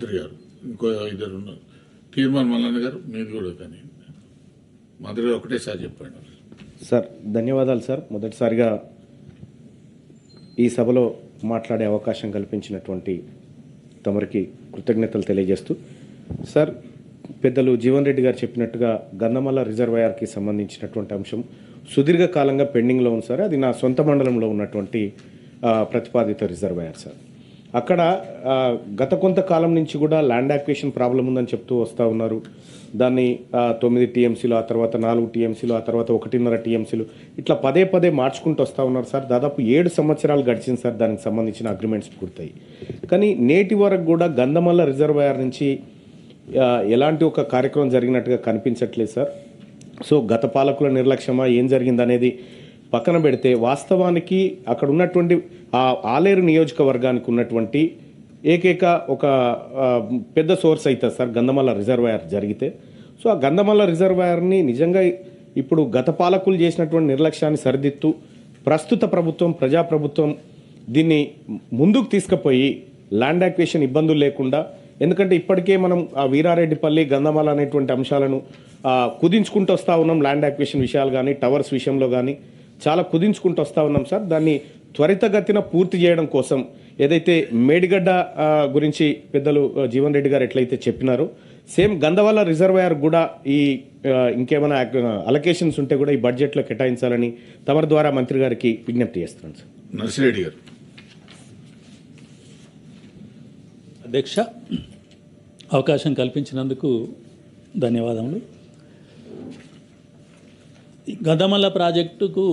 మంత్రి గారు ఇంకో ఇద్దరు ఉన్నారు. తీర్మాన్ మల్లన్న గారు మీది కూడా కానీ మంత్రి గారు ఒకటేసారి చెప్పాడు. సార్ ధన్యవాదాలు సార్. మొదటిసారిగా ఈ సభలో మాట్లాడే అవకాశం కల్పించినటువంటి తమరికి కృతజ్ఞతలు తెలియజేస్తూ సార్ పెద్దలు జీవన్ రెడ్డి గారు చెప్పినట్టుగా గన్నమల్ల రిజర్వాయర్కి సంబంధించినటువంటి అంశం సుదీర్ఘకాలంగా పెండింగ్లో ఉంది సార్. అది నా సొంత మండలంలో ఉన్నటువంటి ప్రతిపాదిత రిజర్వాయర్ సార్. అక్కడ గత కొంతకాలం నుంచి కూడా ల్యాండ్ యాక్వేషన్ ప్రాబ్లం ఉందని చెప్తూ వస్తూ ఉన్నారు. దాన్ని తొమ్మిది టీఎంసీలు ఆ తర్వాత నాలుగు టీఎంసీలు ఆ తర్వాత ఒకటిన్నర టీఎంసీలు ఇట్లా పదే పదే మార్చుకుంటూ వస్తూ ఉన్నారు సార్. దాదాపు ఏడు సంవత్సరాలు గడిచింది సార్ దానికి సంబంధించిన అగ్రిమెంట్స్ పూర్తయి కానీ నేటి వరకు కూడా గంధమల్ల రిజర్వాయర్ నుంచి ఎలాంటి ఒక కార్యక్రమం జరిగినట్టుగా కనిపించట్లేదు సార్. సో గత పాలకుల నిర్లక్ష్యమా ఏం జరిగిందనేది పక్కన పెడితే వాస్తవానికి అక్కడ ఉన్నటువంటి ఆ ఆలేరు నియోజకవర్గానికి ఉన్నటువంటి ఏకైక ఒక పెద్ద సోర్స్ అవుతుంది సార్ గంధమల్ల రిజర్వాయర్ జరిగితే. సో ఆ గంధమల్ల రిజర్వాయర్ని నిజంగా ఇప్పుడు గత పాలకులు చేసినటువంటి నిర్లక్ష్యాన్ని సరిదిద్దుతూ ప్రస్తుత ప్రభుత్వం ప్రజాప్రభుత్వం దీన్ని ముందుకు తీసుకుపోయి ల్యాండ్ యాక్వేషన్ ఇబ్బందులు లేకుండా ఎందుకంటే ఇప్పటికే మనం ఆ వీరారెడ్డిపల్లి గంధమాల అనేటువంటి అంశాలను కుదించుకుంటూ వస్తూ ఉన్నాం ల్యాండ్ యాక్వేషన్ విషయాలు కానీ టవర్స్ విషయంలో కానీ చాలా కుదించుకుంటూ వస్తూ ఉన్నాం సార్. దాన్ని త్వరితగతిన పూర్తి చేయడం కోసం ఏదైతే మేడిగడ్డ గురించి పెద్దలు జీవన్ రెడ్డి గారు ఎట్లయితే చెప్పినారో సేమ్ గంధవల్ల రిజర్వాయర్ కూడా ఈ ఇంకేమైనా అలొకేషన్స్ ఉంటే కూడా ఈ బడ్జెట్లో కేటాయించాలని తమరి ద్వారా మంత్రి గారికి విజ్ఞప్తి చేస్తున్నాను సార్. నర్సిరెడ్డి గారు. అధ్యక్ష అవకాశం కల్పించినందుకు ధన్యవాదములు. ఈ గదమల్ల ప్రాజెక్టుకు